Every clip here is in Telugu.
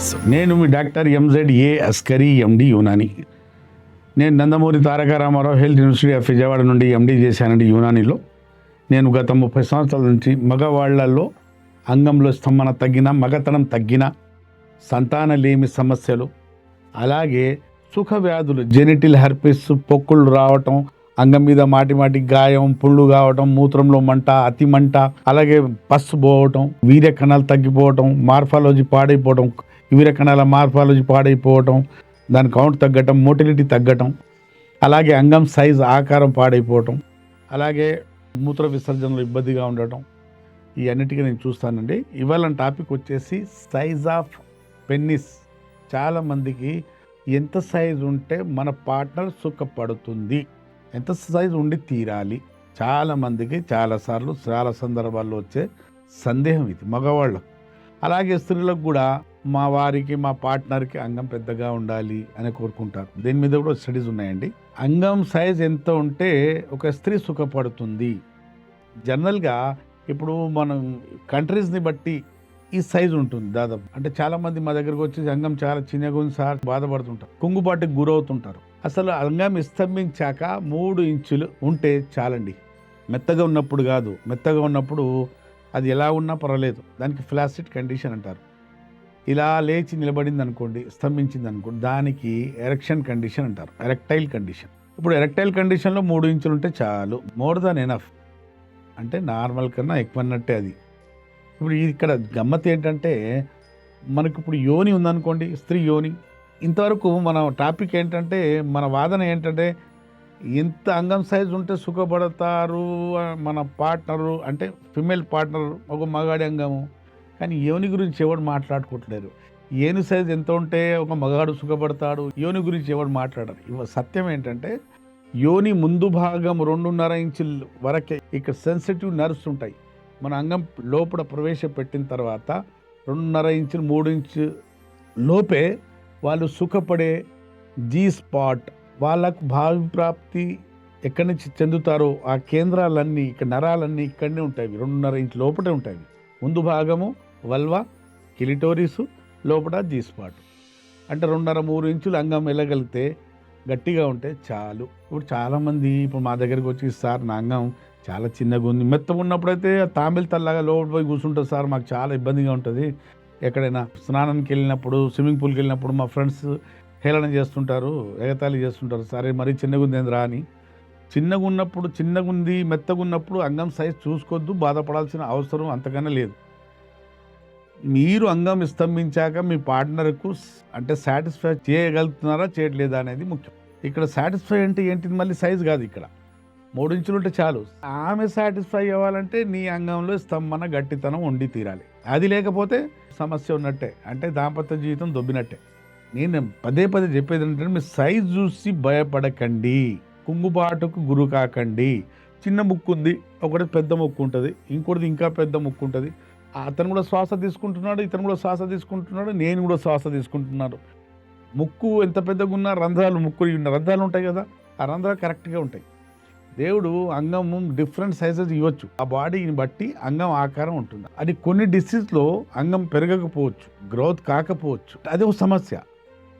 వ్యూవర్స్ నేను మీ doctor M Z A Askari MD Unani. నేను Nandamuri Taraka Rama Rao health university of Vijayawada నుండి ఎండి చేశానండి యునానిలో. నేను గత ముప్పై సంవత్సరాల నుంచి మగవాళ్ళలో అంగంలో స్తంభన తగ్గిన మగతనం తగ్గిన సంతానలేమి సమస్యలు అలాగే సుఖ వ్యాధులు జెనిటిల్ హెర్పిస్ పొక్కులు రావటం అంగం మీద మాటి మాటి గాయం పుళ్ళు కావటం మూత్రంలో మంట అతి మంట అలాగే పస్సు పోవటం వీర్య కణాలు తగ్గిపోవటం మార్ఫాలజీ పాడైపోవటం వీర్య కణాల మార్ఫాలజీ పాడైపోవటం దాని కౌంట్ తగ్గటం మోటిలిటీ తగ్గటం అలాగే అంగం సైజ్ ఆకారం పాడైపోవటం అలాగే మూత్ర విసర్జనలో ఇబ్బందిగా ఉండటం ఈ అన్నిటికీ నేను చూస్తానండి. ఇవాళ టాపిక్ వచ్చేసి సైజ్ ఆఫ్ పెన్నిస్ చాలామందికి ఎంత సైజ్ ఉంటే మన పార్ట్నర్ సుఖపడుతుంది. ఎంత సైజ్ ఉండి తీరాలి? చాలామందికి చాలాసార్లు చాలా సందర్భాల్లో వచ్చే సందేహం ఇది మగవాళ్ళకు. అలాగే స్త్రీలకు కూడా మా వారికి మా పార్ట్నర్కి అంగం పెద్దగా ఉండాలి అని కోరుకుంటారు. దీని మీద కూడా స్టడీస్ ఉన్నాయండి. అంగం సైజ్ ఎంత ఉంటే ఒక స్త్రీ సుఖపడుతుంది. జనరల్గా ఇప్పుడు మనం కంట్రీస్ని బట్టి ఈ సైజు ఉంటుంది దాదాపు. అంటే చాలా మంది మా దగ్గరకు వచ్చి అంగం చాలా చిన్నగా ఉంది సార్ బాధపడుతుంటారు. కుంగుబాటుకి గురవుతుంటారు. అసలు అంగం స్తంభించాక మూడు ఇంచులు ఉంటే చాలండి. మెత్తగా ఉన్నప్పుడు కాదు. మెత్తగా ఉన్నప్పుడు అది ఎలా ఉన్నా పర్వాలేదు. దానికి ఫ్లాసిడ్ కండిషన్ అంటారు. ఇలా లేచి నిలబడింది అనుకోండి స్తంభించింది అనుకోండి దానికి ఎరెక్షన్ కండిషన్ అంటారు ఎరెక్టైల్ కండిషన్. ఇప్పుడు ఎరెక్టైల్ కండిషన్లో మూడు ఇంచులు ఉంటే చాలు మోర్ దాన్ ఎనఫ్. అంటే నార్మల్ కన్నా ఎక్కువ అన్నట్టే అది. ఇప్పుడు ఇక్కడ గమ్మత్ ఏంటంటే మనకు ఇప్పుడు యోని ఉందనుకోండి స్త్రీ యోని. ఇంతవరకు మన టాపిక్ ఏంటంటే మన వాదన ఏంటంటే ఎంత అంగం సైజు ఉంటే సుఖపడతారు మన పార్ట్నరు అంటే ఫిమేల్ పార్ట్నర్ ఒక మగాడి అంగము. కానీ యోని గురించి ఎవడు మాట్లాడుకోవట్లేరు ఏను సైజ్ ఎంత ఉంటే ఒక మగాడు సుఖపడతాడు? యోని గురించి ఎవడు మాట్లాడరు. ఇవ సత్యం ఏంటంటే యోని ముందు భాగం రెండున్నర ఇంచుల వరకే ఇక్కడ సెన్సిటివ్ నర్వ్స్ ఉంటాయి. మన అంగం లోపల ప్రవేశపెట్టిన తర్వాత రెండున్నర ఇంచులు మూడు ఇంచు లోపే వాళ్ళు సుఖపడే జీ స్పాట్ వాళ్ళకు భావి ప్రాప్తి ఎక్కడి నుంచి చెందుతారో ఆ కేంద్రాలన్నీ ఇక్కడ నరాలన్నీ ఇక్కడనే ఉంటాయి. రెండున్నర ఇంచు లోపటే ఉంటాయి. ముందు భాగము వల్వా కిలిటోరిసు లోపల జీస్పాటు అంటే రెండున్నర మూడు ఇంచులు అంగం వెళ్ళగలిగితే గట్టిగా ఉంటే చాలు. ఇప్పుడు చాలామంది ఇప్పుడు మా దగ్గరికి వచ్చి సార్ నా అంగం చాలా చిన్నగా ఉంది. మెత్తగా ఉన్నప్పుడైతే తామిల్ తల్లాగా లోపల పోయి కూర్చుంటుంది సార్ మాకు చాలా ఇబ్బందిగా ఉంటుంది. ఎక్కడైనా స్నానానికి వెళ్ళినప్పుడు స్విమ్మింగ్ పూల్కి వెళ్ళినప్పుడు మా ఫ్రెండ్స్ హేళన చేస్తుంటారు ఎగతాళి చేస్తుంటారు. సరే మరీ చిన్నగా ఉంది ఏంది అని. చిన్నగా ఉన్నప్పుడు చిన్నగా ఉంది మెత్తగా ఉన్నప్పుడు అంగం సైజ్ చూసుకోవద్దు బాధపడాల్సిన అవసరం అంతకన్నా లేదు. మీరు అంగం స్తంభించాక మీ పార్ట్నర్కు అంటే సాటిస్ఫై చేయగలుగుతున్నారా చేయట్లేదా అనేది ముఖ్యం. ఇక్కడ సాటిస్ఫై అంటే ఏంటిది? మళ్ళీ సైజ్ కాదు ఇక్కడ. మూడు ఇంచులు ఉంటే చాలు. ఆమె సాటిస్ఫై అవ్వాలంటే నీ అంగంలో స్తంభన గట్టితనం ఉండి తీరాలి. అది లేకపోతే సమస్య ఉన్నట్టే. అంటే దాంపత్య జీవితం దొబ్బినట్టే. నేను పదే పదే చెప్పేది ఏంటంటే మీ సైజ్ చూసి భయపడకండి. కుంగుబాటుకు గురు కాకండి. చిన్న ముక్కు ఉంది ఒకటి పెద్ద ముక్కు ఉంటుంది ఇంకోటిది ఇంకా పెద్ద ముక్కు ఉంటుంది. అతను కూడా శ్వాస తీసుకుంటున్నాడు ఇతను కూడా శ్వాస తీసుకుంటున్నాడు నేను కూడా శ్వాస తీసుకుంటున్నాను. ముక్కు ఎంత పెద్దగా ఉన్నా రంధ్రాలు ముక్కు ఉన్న రంధ్రాలు ఉంటాయి కదా ఆ రంధ్రాలు కరెక్ట్గా ఉంటాయి. దేవుడు అంగము డిఫరెంట్ సైజెస్ ఇవ్వచ్చు. ఆ బాడీని బట్టి అంగం ఆకారం ఉంటుంది. అది కొన్ని డిసీజ్లో అంగం పెరగకపోవచ్చు గ్రోత్ కాకపోవచ్చు. అది ఒక సమస్య.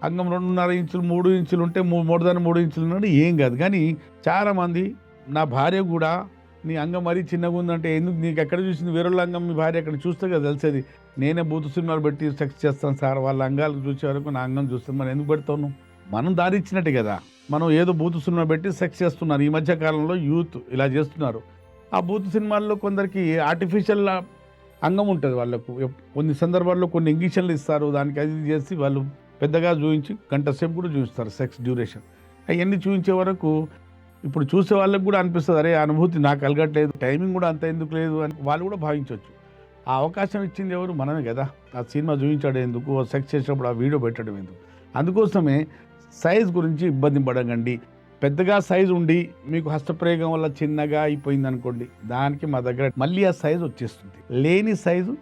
అంగం రెండున్నర ఇంచులు మూడు ఇంచులు ఉంటే మూడు మూడు దాని మూడు ఇంచులు ఉన్నాడు ఏం కాదు. కానీ చాలామంది నా భార్య కూడా నీ అంగం మరీ చిన్నగా ఉందంటే ఎందుకు నీకు ఎక్కడ చూసింది? వేరే అంగం మీ భార్య ఎక్కడ చూస్తే కదా తెలిసేది. నేనే బూతు సినిమాలు పెట్టి సెక్స్ చేస్తాను సార్. వాళ్ళ అంగాలు చూసే వరకు నా అంగం చూస్తాను మనం ఎందుకు పెడతాను మనం దారి ఇచ్చినట్టే కదా. మనం ఏదో బూతు సినిమా పెట్టి సెక్స్ చేస్తున్నారు. ఈ మధ్య కాలంలో యూత్ ఇలా చేస్తున్నారు. ఆ బూతు సినిమాల్లో కొందరికి ఆర్టిఫిషియల్ అంగం ఉంటుంది వాళ్ళకు. కొన్ని సందర్భాల్లో కొన్ని ఇంగిషన్లు ఇస్తారు. దానికి అది ఇది చేసి వాళ్ళు పెద్దగా చూపించి గంట సేపు కూడా చూపిస్తారు సెక్స్ డ్యూరేషన్. అవన్నీ చూపించే వరకు ఇప్పుడు చూసే వాళ్ళకి కూడా అనిపిస్తుంది అరే అనుభూతి నాకు కలగట్లేదు టైమింగ్ కూడా అంత ఎందుకు లేదు అని వాళ్ళు కూడా భావించవచ్చు ఆ అవకాశం ఇచ్చింది ఎవరు? మనమే కదా. ఆ సినిమా చూపించాడు ఎందుకు? సెక్స్ చేసినప్పుడు ఆ వీడియో పెట్టడం ఎందుకు? అందుకోసమే సైజ్ గురించి ఇబ్బంది పడకండి. పెద్దగా సైజు ఉండి మీకు హస్తప్రయోగం వల్ల చిన్నగా అయిపోయింది అనుకోండి దానికి మా దగ్గర మళ్ళీ ఆ సైజు వచ్చేస్తుంది. లేని సైజు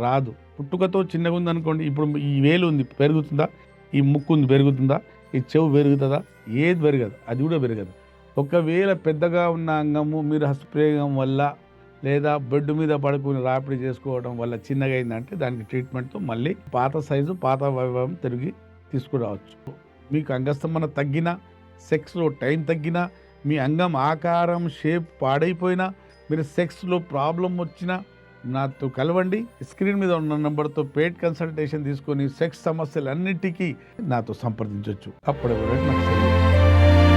రాదు. పుట్టుకతో చిన్నగా ఉంది అనుకోండి ఇప్పుడు ఈ వేలు ఉంది పెరుగుతుందా? ఈ ముక్కు ఉంది పెరుగుతుందా? ఈ చెవు పెరుగుతుందా? ఏది పెరగదు. అది కూడా పెరగదు. ఒకవేళ పెద్దగా ఉన్న అంగము మీరు హస్తప్రయోగం వల్ల లేదా బెడ్ మీద పడుకుని రాపిడి చేసుకోవడం వల్ల చిన్నగా అయిందంటే దానికి ట్రీట్మెంట్తో మళ్ళీ పాత సైజు పాత వైభవం తిరిగి తీసుకురావచ్చు. మీకు అంగస్తంభన తగ్గినా సెక్స్లో టైం తగ్గినా మీ అంగం ఆకారం షేప్ పాడైపోయినా మీరు సెక్స్లో ప్రాబ్లం వచ్చినా నాతో కలవండి. స్క్రీన్ మీద ఉన్న నెంబర్తో పేడ్ కన్సల్టేషన్ తీసుకొని సెక్స్ సమస్యలన్నిటికీ నాతో సంప్రదించవచ్చు అప్పటి వరకు నాకు